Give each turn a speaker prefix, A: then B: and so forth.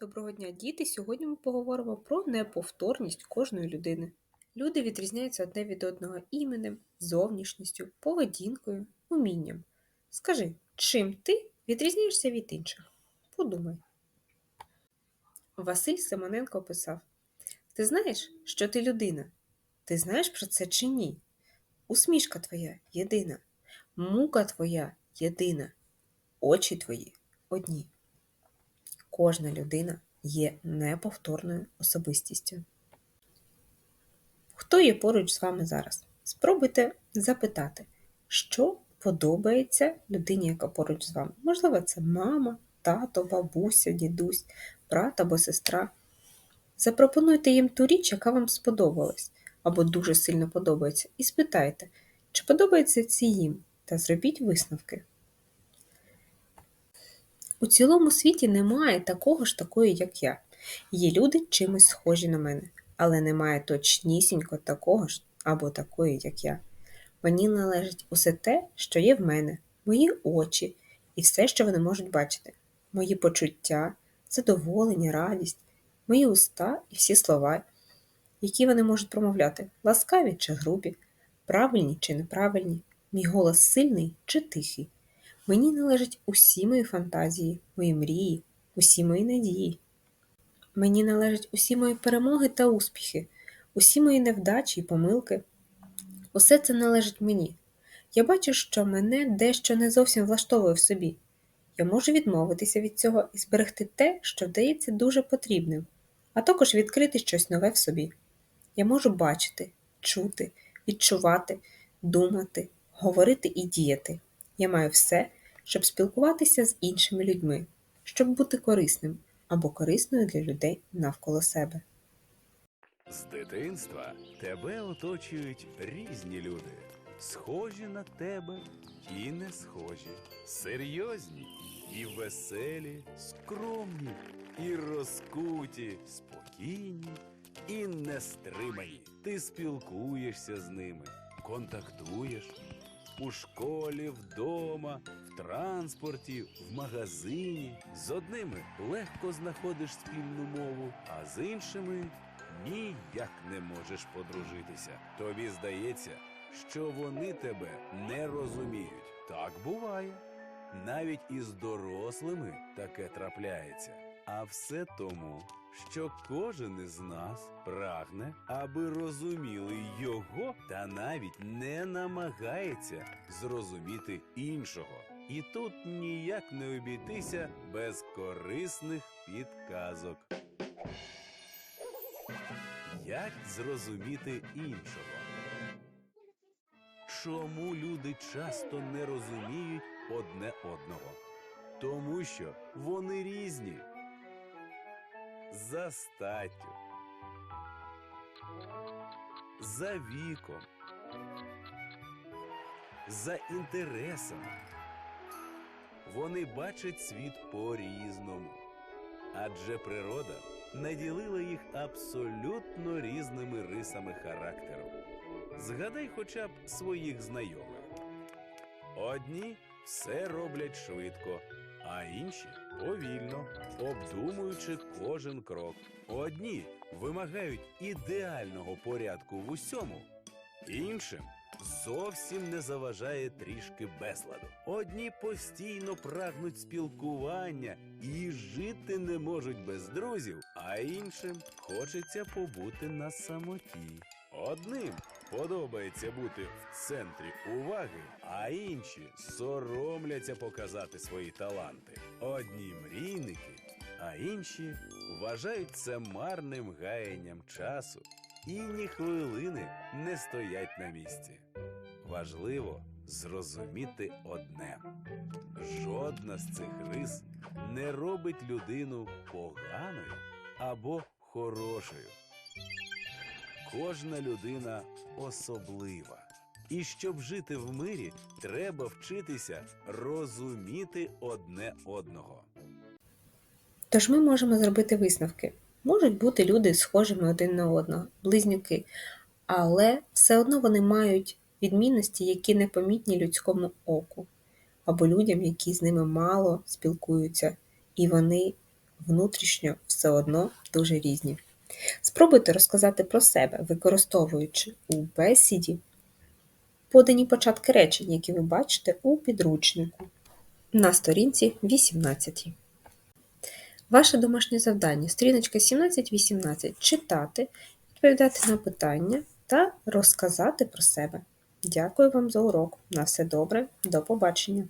A: Доброго дня, діти! Сьогодні ми поговоримо про неповторність кожної людини. Люди відрізняються одне від одного іменем, зовнішністю, поведінкою, умінням. Скажи, чим ти відрізняєшся від інших? Подумай. Василь Семененко писав: Ти знаєш, що ти людина? Ти знаєш про це чи ні? Усмішка твоя єдина, мука твоя єдина, очі твої одні. Кожна людина є неповторною особистістю. Хто є поруч з вами зараз? Спробуйте запитати, що подобається людині, яка поруч з вами. Можливо, це мама, тато, бабуся, дідусь, брат або сестра. Запропонуйте їм ту річ, яка вам сподобалась або дуже сильно подобається, і спитайте, чи подобається це їм, та зробіть висновки. У цілому світі немає такого ж такої, як я. Є люди чимось схожі на мене, але немає точнісінько такого ж або такої, як я. Мені належить усе те, що є в мене, мої очі і все, що вони можуть бачити, мої почуття, задоволення, радість, мої уста і всі слова, які вони можуть промовляти, ласкаві чи грубі, правильні чи неправильні, мій голос сильний чи тихий. Мені належать усі мої фантазії, мої мрії, усі мої надії. Мені належать усі мої перемоги та успіхи, усі мої невдачі і помилки. Усе це належить мені. Я бачу, що мене дещо не зовсім влаштовує в собі. Я можу відмовитися від цього і зберегти те, що вдається дуже потрібним, а також відкрити щось нове в собі. Я можу бачити, чути, відчувати, думати, говорити і діяти. Я маю все, щоб спілкуватися з іншими людьми, щоб бути корисним або корисною для людей навколо себе.
B: З дитинства тебе оточують різні люди, схожі на тебе і не схожі, серйозні і веселі, скромні і розкуті, спокійні і нестримані. Ти спілкуєшся з ними, контактуєш у школі, вдома, в транспорті, в магазині. З одними легко знаходиш спільну мову, а з іншими ніяк не можеш подружитися. Тобі здається, що вони тебе не розуміють. Так буває. Навіть із дорослими таке трапляється. А все тому, що кожен із нас прагне, аби розуміли його, та навіть не намагається зрозуміти іншого. І тут ніяк не обійтися без корисних підказок. Як зрозуміти іншого? Чому люди часто не розуміють одне одного? Тому що вони різні за статтю, за віком, за інтересами. Вони бачать світ по-різному, адже природа наділила їх абсолютно різними рисами характеру. Згадай хоча б своїх знайомих. Одні все роблять швидко, а інші повільно, обдумуючи кожен крок. Одні вимагають ідеального порядку в усьому, іншим зовсім не заважає трішки безладу. Одні постійно прагнуть спілкування і жити не можуть без друзів, а іншим хочеться побути на самоті. Одним подобається бути в центрі уваги, а інші соромляться показати свої таланти. Одні мрійники, а інші вважають це марним гаянням часу і ні хвилини не стоять на місці. Важливо зрозуміти одне: жодна з цих рис не робить людину поганою або хорошою. Кожна людина особлива. І щоб жити в мирі, треба вчитися розуміти одне одного.
A: Тож ми можемо зробити висновки. Можуть бути люди схожими один на одного, близнюки, але все одно вони мають відмінності, які непомітні людському оку, або людям, які з ними мало спілкуються, і вони внутрішньо все одно дуже різні. Спробуйте розказати про себе, використовуючи у бесіді подані початки речень, які ви бачите у підручнику на сторінці 18. Ваше домашнє завдання сторіночка 17-18 читати, відповідати на питання та розказати про себе. Дякую вам за урок. На все добре, до побачення!